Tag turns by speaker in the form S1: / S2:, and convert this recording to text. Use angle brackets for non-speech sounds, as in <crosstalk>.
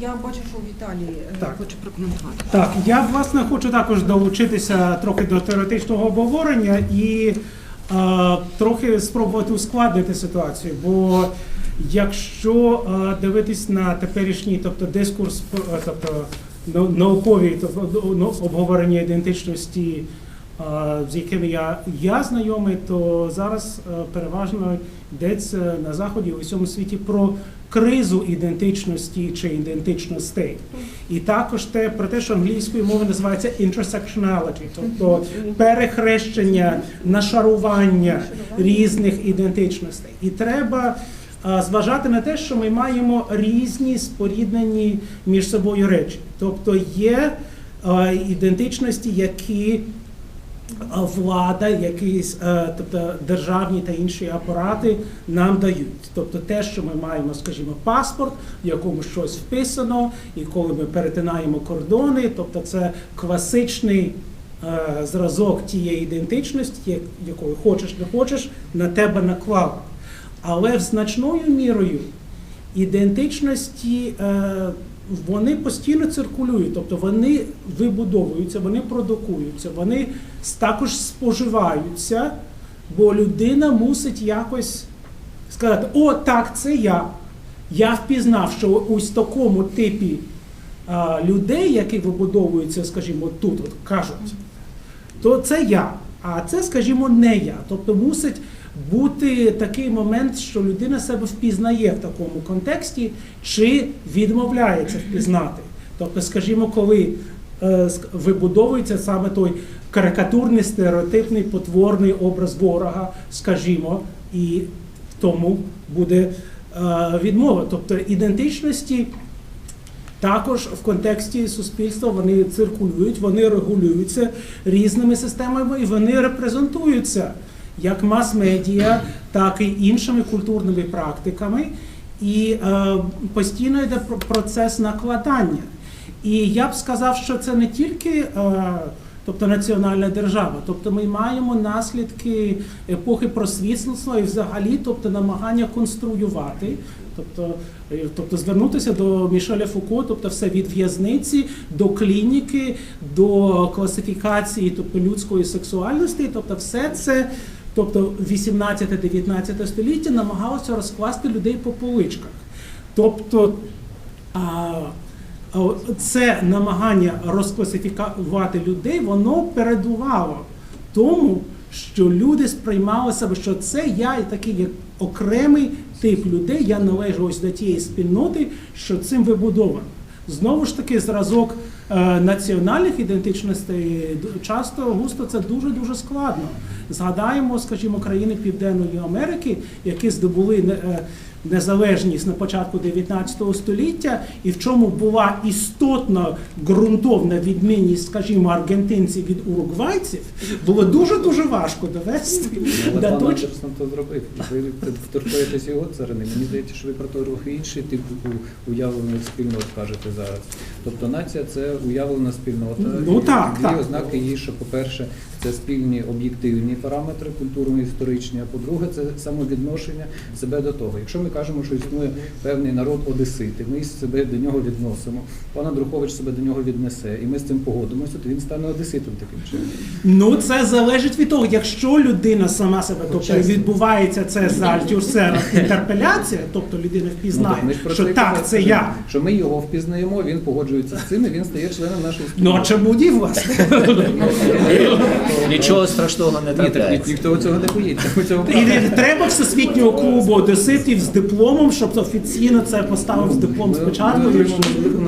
S1: Я бачу, що Віталій е,
S2: Так.
S1: хоче прокоментувати.
S2: Так, я власне хочу також долучитися трохи до теоретичного обговорення і е, трохи спробувати ускладнити ситуацію. Бо якщо е, дивитись на теперішній, тобто дискурс, е, тобто нау- наукові тобто, ну, обговорення ідентичності, е, з якими я, я знайомий, то зараз е, переважно йдеться на заході у всьому світі про кризу ідентичності чи ідентичностей. І також те про те, що англійською мовою називається intersectionality, тобто перехрещення, нашарування різних ідентичностей. І треба зважати на те, що ми маємо різні споріднені між собою речі. Тобто є ідентичності, які влада, якісь е, тобто державні та інші апарати нам дають. Тобто те, що ми маємо, скажімо, паспорт, в якому щось вписано, і коли ми перетинаємо кордони, тобто це класичний е, зразок тієї ідентичності, як- якою хочеш не хочеш, на тебе наклали. Але в значною мірою ідентичності е, вони постійно циркулюють, тобто вони вибудовуються, вони продукуються, вони також споживаються, бо людина мусить якось сказати: о, так, це я. Я впізнав, що ось такому типі а, людей, які вибудовуються, скажімо, тут, от кажуть, то це я, а це, скажімо, не я. Тобто мусить бути такий момент, що людина себе впізнає в такому контексті, чи відмовляється впізнати. Тобто, скажімо, коли е, вибудовується саме той карикатурний, стереотипний, потворний образ ворога, скажімо, і в тому буде е, відмова. Тобто ідентичності також в контексті суспільства вони циркулюють, вони регулюються різними системами і вони репрезентуються як мас-медіа, так і іншими культурними практиками. І е, постійно йде про- процес накладання. І я б сказав, що це не тільки е, тобто національна держава, тобто ми маємо наслідки епохи просвітництва і взагалі, тобто намагання конструювати, тобто, е, тобто звернутися до Мішеля Фуко, тобто все від в'язниці до клініки, до класифікації тобто людської сексуальності, тобто все це. Тобто 18-19 століття намагалося розкласти людей по поличках. Тобто це намагання розкласифікувати людей, воно передувало тому, що люди сприймали себе, що це я і такий як окремий тип людей, я належу ось до тієї спільноти, що цим вибудовано. Знову ж таки, зразок національних ідентичностей часто густо це дуже дуже складно. Згадаємо, скажімо, країни Південної Америки, які здобули е, незалежність на початку 19 століття, і в чому була істотна ґрунтовна відмінність, скажімо, аргентинців від уругвайців, було дуже дуже важко довести.
S3: Але пан Андерсон то зробив. Ви вторгуєтесь його царини. Мені здається, що ви про то трохи інший тип уявлених спільнот кажете зараз. Тобто нація це уявлена спільнота.
S2: Ну, так,
S3: Дві
S2: так.
S3: ознаки її, що, по-перше, це спільні об'єктивні параметри культурно-історичні, а по-друге, це самовідношення себе до того. Якщо ми кажемо, що існує певний народ одесити, ми себе до нього відносимо, пан Андрухович себе до нього віднесе, і ми з цим погодимося, то він стане одеситом таким чином.
S2: Ну, це залежить від того, якщо людина сама себе, тобто відбувається це за альтюрсера <laughs> інтерпеляція, тобто людина
S3: Ну,
S2: впізнає,
S3: так ж про
S2: що так,
S3: казали,
S2: це
S3: що-
S2: я.
S3: Що ми його впізнаємо, він погоджується з цим, і він стає членом нашої
S2: Ну а
S3: спільноти.
S2: чому ні, власне? <laughs>
S4: Нічого страшного не
S3: Ні, так ні-
S4: трапляється.
S3: ніхто цього не боїться. Ми цього
S2: І не треба всесвітнього клубу одеситів з дипломом, щоб офіційно це поставив з диплом спочатку.
S3: ми
S2: і
S3: велику